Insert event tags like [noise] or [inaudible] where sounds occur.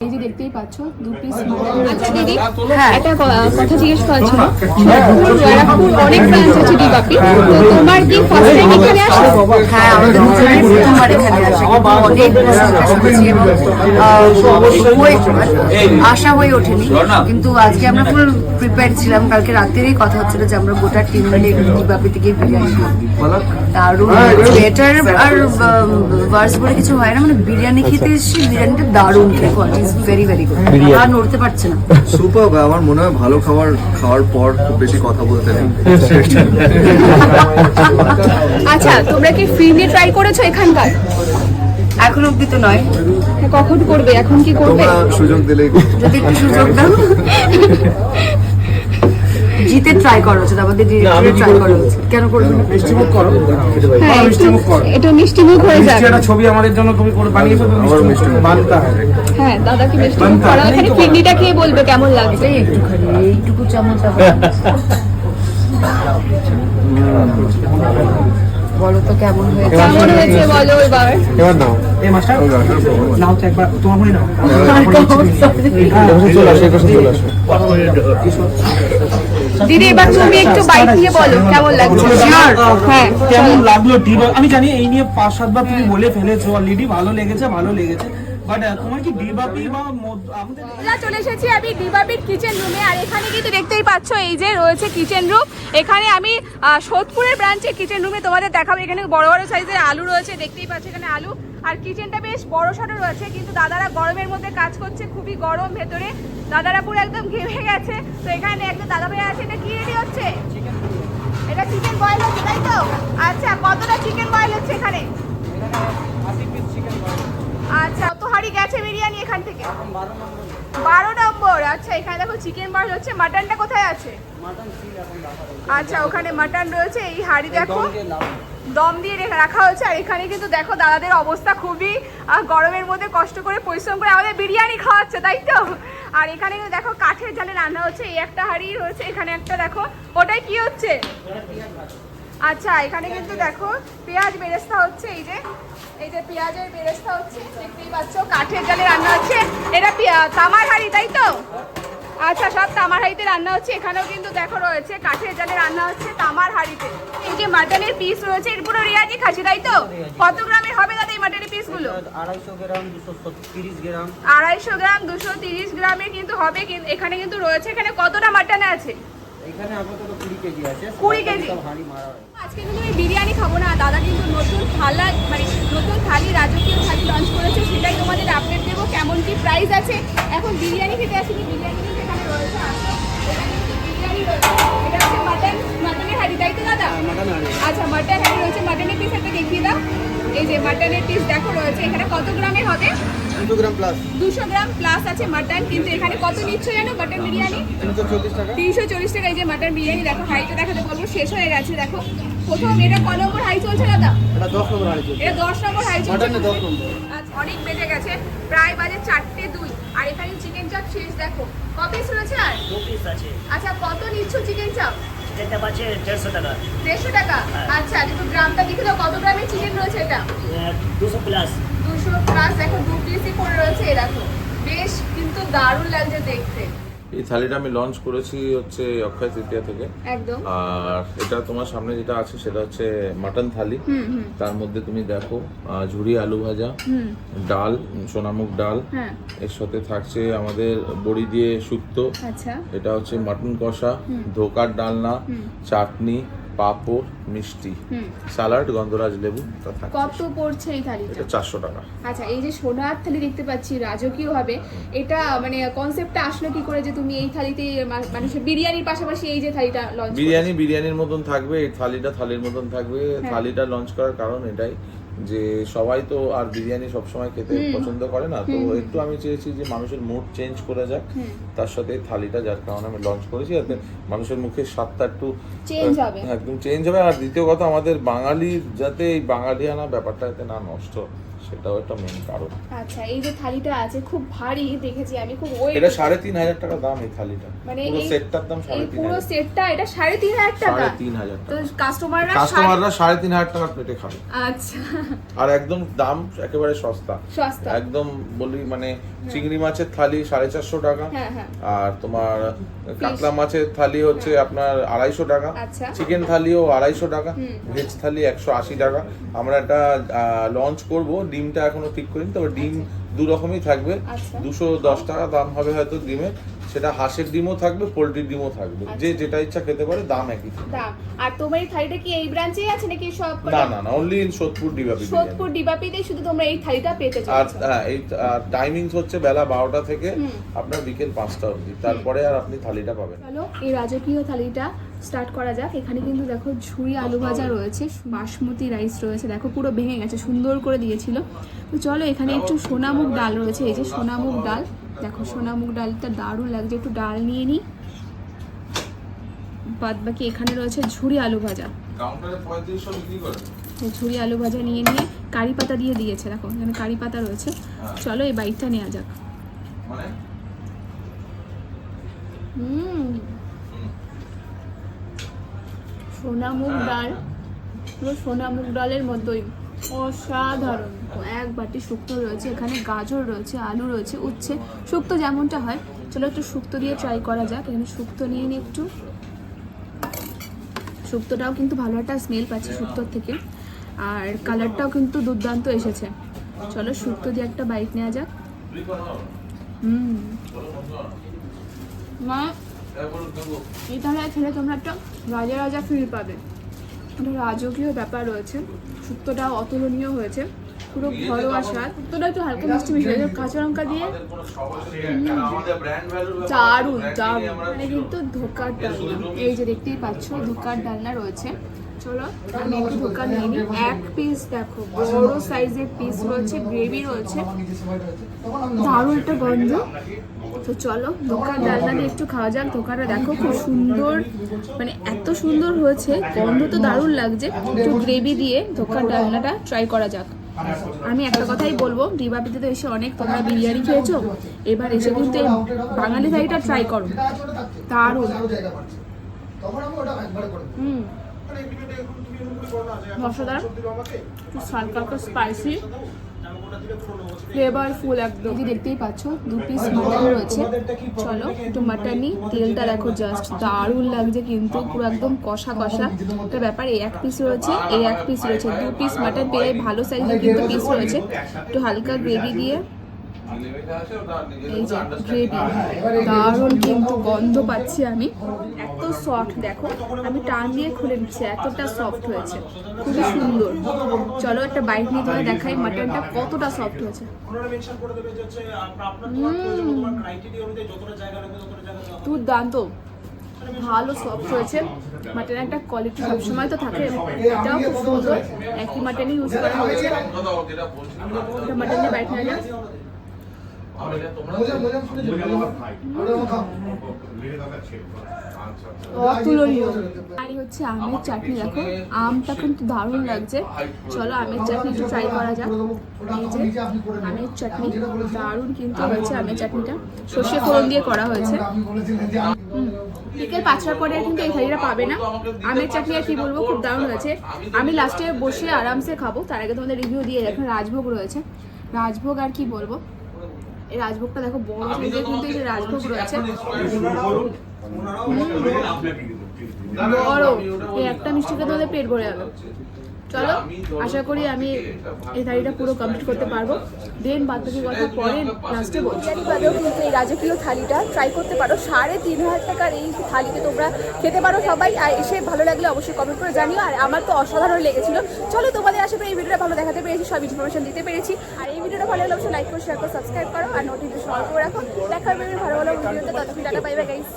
এই যে দেখতেই পাচ্ছ দু পিস আচ্ছা দিদি একটা কথা জিজ্ঞেস করার ছিল ব্যারাকপুর অনেক ব্রাঞ্চ আছে ডিবাপি তো তোমার কি ফার্স্ট টাইম এখানে আসো হ্যাঁ আমাদের দুজনের প্রথমবার এখানে আসা অনেক আশা হয়ে- ওঠেনি কিন্তু আজকে আমরা ফুল প্রিপেয়ার ছিলাম কালকে রাতেরই কথা হচ্ছিল যে আমরা গোটা টিম মিলে দিবাপি থেকে বিরিয়ানি খাব দারুণ বেটার আর ভার্স বলে কিছু হয় না মানে বিরিয়ানি খেতে এসেছি বিরিয়ানিটা দারুণ quality is very very good আর নড়তে পারছে না। সুপার আমার মনে হয় ভালো খাবার খাওয়ার পর খুব বেশি কথা বলতে নেই। আচ্ছা তোমরা কি ফ্রিলি ট্রাই করেছ এখানকার? এখন অব্দি তো নয়। হ্যাঁ, কখন করবে? এখন কি করবে? সুযোগ দিলে যদি সুযোগ দাও। [laughs] জিতে ট্রাই করা উচিত আমাদের ডিরেক্টরে ট্রাই করা উচিত কেন করবে না? মিষ্টিমুখ করো হ্যাঁ মিষ্টি মুখ করো। এটা একটু মিষ্টি মুখ হয়ে যাবে একটা ছবি আমাদের জন্য তুমি করে বানিয়ে ফেলবে আমার মিষ্টি মুখ মিষ্টি মুখ। বানতে হ্যাঁ দাদাকে মিষ্টি মুখ বানতে করা। এখানে ফিরনিটা খেয়ে বলবে কেমন লাগছে একটুখানি এইটুকু চামচ বলো তো কেমন হয়েছে? কেমন হয়েছে বলো এবার? এবার নাও। এই মাস্টার নাও তো একবার তোমার মনে নাও। চলে আসো চলে আসো। দিদি এবার তুমি একটু বাইক নিয়ে বলো কেমন লাগছে? হ্যাঁ। কেমন লাগল? আমি জানি এই নিয়ে পাঁচ সাতবার তুমি বলে ফেলেছো অলরেডি ভালো লেগেছে ভালো লেগেছে। আমরা চলে এসেছি আমি কিচেন রুমে আর দেখতেই পাচ্ছ এই যে রয়েছে কিচেন রুম এখানে আমি কিচেন রুমে তোমাদের এখানে বড় বড় সাইজের আলু রয়েছে, দেখতেই এখানে আলু। আর কিচেনটা বেশ বড় রয়েছে, কিন্তু দাদারা গরমের মধ্যে কাজ করছে, খুবই গরম ভেতরে। দাদারা পুরো একদম ঘেমে গেছে। তো এখানে একদম দাদা ভাই আছে, এটা কি রেডি হচ্ছে? এটা চিকেন বয়েল হচ্ছে, তাই তো? আচ্ছা কতটা চিকেন বয়েল হচ্ছে এখানে? আচ্ছা হাড়ি গেছে বিরিয়ানি এখান থেকে? বারো নম্বর আচ্ছা এখানে দেখো চিকেন বয়েল হচ্ছে মাটনটা কোথায় আছে? আচ্ছা ওখানে মাটন রয়েছে এই হাড়ি দেখো। দম দিয়ে রেখে হয়েছে আর এখানে কিন্তু দেখো দাদাদের অবস্থা খুবই গরমের মধ্যে কষ্ট করে পরিশ্রম করে আমাদের বিরিয়ানি খাওয়াচ্ছে তাই তো? আর এখানে কিন্তু দেখো কাঠের জালে রান্না হচ্ছে এই একটা হাড়ি রয়েছে এখানে একটা দেখো ওটাই কি হচ্ছে? আচ্ছা এখানে কিন্তু দেখো পেঁয়াজ বেরেস্তা হচ্ছে এই যে এই যে পেঁয়াজের বেরেস্তা হচ্ছে দেখতেই পাচ্ছ কাঠের জালে রান্না হচ্ছে। এটা তামার হাঁড়ি তাই তো? আচ্ছা সব তামার হাঁড়িতে রান্না হচ্ছে এখানেও কিন্তু দেখো রয়েছে কাঠের জালে রান্না হচ্ছে তামার হাঁড়িতে এই যে মাটনের পিস রয়েছে এর পুরো রিয়াজি খাসি তাই তো? কত গ্রামের হবে দাদা এই মাটনের পিসগুলো আড়াইশো গ্রাম দুশো তিরিশ গ্রাম। আড়াইশো গ্রাম দুশো তিরিশ গ্রামের কিন্তু হবে কিন্তু এখানে কিন্তু রয়েছে এখানে কতটা মাটন আছে? এখানে আপাতত কুড়ি কেজি আছে। কুড়ি কেজি? সব হাঁড়ি মারা হয় আজকে কিন্তু আমি বিরিয়ানি খাব না দাদা কিন্তু নতুন থালা মানে নতুন থালি রাজকীয় থালি লঞ্চ করেছে সেটাই তোমাদের আপডেট দেবো কেমন কি প্রাইস আছে। এখন বিরিয়ানি খেতে আসিনি বিরিয়ানি কিন্তু এখানে রয়েছে আসো বিরিয়ানি রয়েছে। এটা হচ্ছে মাটন মাটনের হাঁড়ি তাই তো দাদা? আচ্ছা মাটন হাঁড়ি রয়েছে মাটনের পিস একটা দেখিয়ে দাও। এই যে মাটনের পিস দেখো রয়েছে। এখানে কত গ্রামের হবে? দুশো গ্রাম প্লাস দুশো গ্রাম প্লাস আছে মাটন কিন্তু এখানে কত নিচ্ছ জানো মাটন বিরিয়ানি? তিনশো চল্লিশ টাকা। তিনশো চল্লিশ টাকা এই যে মাটন বিরিয়ানি দেখো হাইটা দেখাতে বলব শেষ হয়ে গেছে দেখো। প্রথম এটা ক নম্বর হাই চলছে দাদা? এটা দশ নম্বর হাঁড়ি চলছে। এটা দশ নম্বর হাই চলছে। মাটনে দশ নম্বর। আচ্ছা, অনেক বেজে গেছে প্রায় বাজে চারটে দুই। আর এখানে চিকেন চাপ শেষ দেখো। ক পিস রয়েছে আর? দু পিস আছে। আচ্ছা কত নিচ্ছ চিকেন চাপ চিকেনটা পাচ্ছে দেড়শো টাকা। দেড়শো টাকা? আচ্ছা একটু গ্রামটা দেখে দাও কত গ্রামের চিকেন রয়েছে এটা? দুশো প্লাস দুশো প্লাস দেখো দু পিসই করে রয়েছে এ দেখো। বেশ কিন্তু দারুণ লাগছে দেখতে। এই থালিটা আমি লঞ্চ করেছি হচ্ছে অক্ষয় তৃতীয়া থেকে। একদম। আর এটা তোমার সামনে যেটা আছে সেটা হচ্ছে মাটন থালি তার মধ্যে তুমি দেখো ঝুরি আলু ভাজা ডাল সোনামুখ ডাল। হ্যাঁ। এর সাথে থাকছে আমাদের বড়ি দিয়ে শুক্তো আচ্ছা। এটা হচ্ছে মাটন কষা ধোকার ডালনা চাটনি পাঁপড় মিষ্টি। স্যালাড গন্ধরাজ লেবু কত পড়ছে এই থালিটা? এটা চারশো টাকা। আচ্ছা এই যে সোনার থালি দেখতে পাচ্ছি রাজকীয় হবে। এটা মানে কনসেপ্টটা আসলো কি করে যে তুমি এই থালিতে মানে বিরিয়ানির পাশাপাশি এই যে থালিটা লঞ্চ বিরিয়ানি বিরিয়ানির মতন থাকবে এই থালিটা থালির মতন থাকবে। হ্যাঁ। থালিটা লঞ্চ করার কারণ এটাই। যে সবাই তো আর বিরিয়ানি সবসময় খেতে পছন্দ করে না তো একটু আমি চেয়েছি যে মানুষের মুড চেঞ্জ করে যাক তার সাথে থালিটা যার কারণে আমি লঞ্চ করেছি যাতে মানুষের মুখের স্বাদটা একটু একদম চেঞ্জ হবে। আর দ্বিতীয় কথা আমাদের বাঙালির যাতে এই বাঙালিয়ানা ব্যাপারটা যাতে না নষ্ট সেটাও একটা মেন কারণ। আচ্ছা এই যে থালিটা আছে খুব ভারী দেখেছি আমি খুব ওই এটা সাড়ে তিন হাজার টাকা দাম এই থালিটা। মানে পুরো সেটটার দাম সাড়ে তিন পুরো সেটটা এটা সাড়ে তিন হাজার টাকা। সাড়ে তিন হাজার তো টাকা। কাস্টমাররা কাস্টমাররা সাড়ে তিন হাজার টাকার প্লেটে খাবে। আচ্ছা। আর একদম দাম একেবারে সস্তা। সস্তা। একদম বলি মানে চিংড়ি মাছের থালি সাড়ে চারশো টাকা। হ্যাঁ হ্যাঁ। আর তোমার কাতলা মাছের থালি হচ্ছে আপনার আড়াইশো টাকা। আচ্ছা। চিকেন থালিও আড়াইশো টাকা। ভেজ থালি একশো আশি টাকা। আমরা একটা লঞ্চ করব। ডিমটা এখনও ঠিক করিনি তবে ডিম দু রকমই থাকবে। আচ্ছা। দুশো দশ টাকা দাম হবে হয়তো ডিমের সেটা হাঁসের ডিমও থাকবে পোলট্রির ডিমও থাকবে। যে আচ্ছা। যেটা ইচ্ছা খেতে পারে দাম একই দাম। আর তোমার এই থালিটা কি এই ব্রাঞ্চেই আছে নাকি সব না না না অনলি ইন সোদপুর ডিবাবি সোদপুর ডিবাপিতেই শুধু তোমরা এই থালিটা পেতে আর চলেছো হ্যাঁ, এই টাইমিংস হচ্ছে বেলা বারোটা থেকে আপনার বিকেল পাঁচটা অবধি। তারপরে আর আপনি থালিটা পাবেন। চলো এই রাজকীয় থালিটা স্টার্ট করা যাক। এখানে কিন্তু দেখো ঝুড়ি আলু ভাজা রয়েছে বাসমতি রাইস রয়েছে। দেখো পুরো ভেঙে গেছে সুন্দর করে দিয়েছিল। তো চলো এখানে একটু সোনামুগ ডাল রয়েছে। এই যে সোনামুগ ডাল। দেখো সোনামুগ ডালটা দারুণ লাগছে। একটু ডাল নিয়ে নিই বাদ বাকি এখানে রয়েছে ঝুড়ি আলু ভাজা। ঝুড়ি আলু ভাজা নিয়ে নিয়ে কারি পাতা দিয়ে দিয়েছে। দেখো এখানে কারি পাতা রয়েছে। চলো এই বাইকটা নেওয়া যাক। মানে? হুম। সোনা মুগ ডাল। পুরো সোনা মুগ ডালের মতোই। অসাধারণ। এক বাটি শুক্তো রয়েছে, এখানে গাজর রয়েছে, আলু রয়েছে, উচ্ছে। শুক্তো যেমনটা হয়। চলো একটু শুক্তো দিয়ে ট্রাই করা যাক। এখানে শুক্তো নিয়ে নিই একটু। শুক্তোটাও কিন্তু ভালো একটা স্মেল পাচ্ছি শুক্তোর থেকে। আর কালারটাও কিন্তু দুর্দান্ত এসেছে। চলো শুক্তো দিয়ে একটা বাইক নেওয়া যাক। হুম। মা, এই তাহলে খেলে তোমরা একটা রাজা রাজা ফিল পাবে। একটা রাজকীয় ব্যাপার রয়েছে। শুক্তোটা অতুলনীয় হয়েছে। পুরো ঘরোয়া স্বাদ শুক্তটা একটু হালকা মিষ্টি মিষ্টি গেছে কাঁচা লঙ্কা দিয়ে দারুণ দারুণ। মানে কিন্তু ধোকার ডালনা। এই যে দেখতেই পাচ্ছ, ধোকার ডালনা রয়েছে। চলো, আমি একটু ধোকা নিয়ে এক পিস দেখো, বড় সাইজের পিস রয়েছে গ্রেভি রয়েছে। দারুণ একটা গন্ধ। তো চলো ধোকার দিয়ে একটু খাওয়া যাক ধোকাটা দেখো খুব সুন্দর মানে এত সুন্দর হয়েছে, গন্ধ তো দারুণ লাগছে। একটু গ্রেভি দিয়ে ধোকার ডালনাটা ট্রাই করা যাক। আমি একটা কথাই বলব, ডিবাপিতে তো এসে অনেক তোমরা বিরিয়ানি খেয়েছো, এবার এসে কিন্তু বাঙালি থালিটা ট্রাই করো। দারুণ। হুম। মশলাদার, একটু হালকা স্পাইসি ফ্লেভারফুল একদম। এই দেখতেই পাচ্ছ, দু পিস মাটন রয়েছে। চলো, একটু মাটন নিই তেলটা দেখো জাস্ট দারুণ লাগছে কিন্তু, পুরো একদম কষা কষা। একটা ব্যাপার, এই এক পিস রয়েছে, এই এক পিস রয়েছে। দু পিস মাটন পেয়ে ভালো সাইজের কিন্তু পিস রয়েছে। একটু হালকা গ্রেভি দিয়ে। এই যে দারুণ কিন্তু গন্ধ পাচ্ছি আমি। এত সফট দেখো আমি টান দিয়ে খুলে নিচ্ছি এতটা সফট হয়েছে খুবই সুন্দর। চলো একটা বাইক নিয়ে তোমায় দেখাই মাটনটা কতটা সফট হয়েছে। দুর্দান্ত। ভালো সফট হয়েছে। মাটনের একটা কোয়ালিটি সবসময় তো থাকে এটাও খুব সুন্দর। একই মাটনই ইউজ করা হয়েছে। মাটন দিয়ে যায় অতুলনীয়। আর হচ্ছে আমের চাটনি দেখো আমটা কিন্তু দারুণ লাগছে। চলো আমের চাটনি একটু ট্রাই করা যাক। এই যে আমের চাটনি দারুণ কিন্তু হয়েছে আমের চাটনিটা। সর্ষে ফোড়ন দিয়ে করা হয়েছে। হুম। বিকেল পাঁচটার পরে কিন্তু এই থালিটা পাবে না। আমের চাটনি আর কি বলব খুব দারুণ হয়েছে আমি লাস্টে বসে আরামসে খাব। তার আগে তোমাদের রিভিউ দিয়ে এখন রাজভোগ রয়েছে। রাজভোগ আর কি বলব? এই রাজভোগটা দেখো বড় সাইজের কিন্তু এই যে রাজভোগ রয়েছে। বড় এই একটা মিষ্টি খেতে পেট ভরে যাবে। চলো আশা করি আমি এই থালিটা পুরো কমপ্লিট করতে পারব। দেন বাদ বাকি কথা পরে লাস্টে বলছি। বাদেও কিন্তু এই রাজকীয় থালিটা ট্রাই করতে পারো। সাড়ে তিন হাজার টাকার এই থালিতে তোমরা খেতে পারো সবাই। আর এসে ভালো লাগলে অবশ্যই কমেন্ট করে জানিও। আর আমার তো অসাধারণ লেগেছিল। চলো তোমাদের আশা করি এই ভিডিওটা ভালো দেখাতে পেরেছি সব ইনফরমেশন দিতে পেরেছি। আর এই ভিডিওটা ভালো লাগলে অবশ্যই লাইক করে শেয়ার করে সাবস্ক্রাইব করো। আর নোটিফিকেশন অন করে রাখো। দেখা হবে ভালো ভালো ভিডিওতে। ততক্ষণ টাটা পাইবে গাইস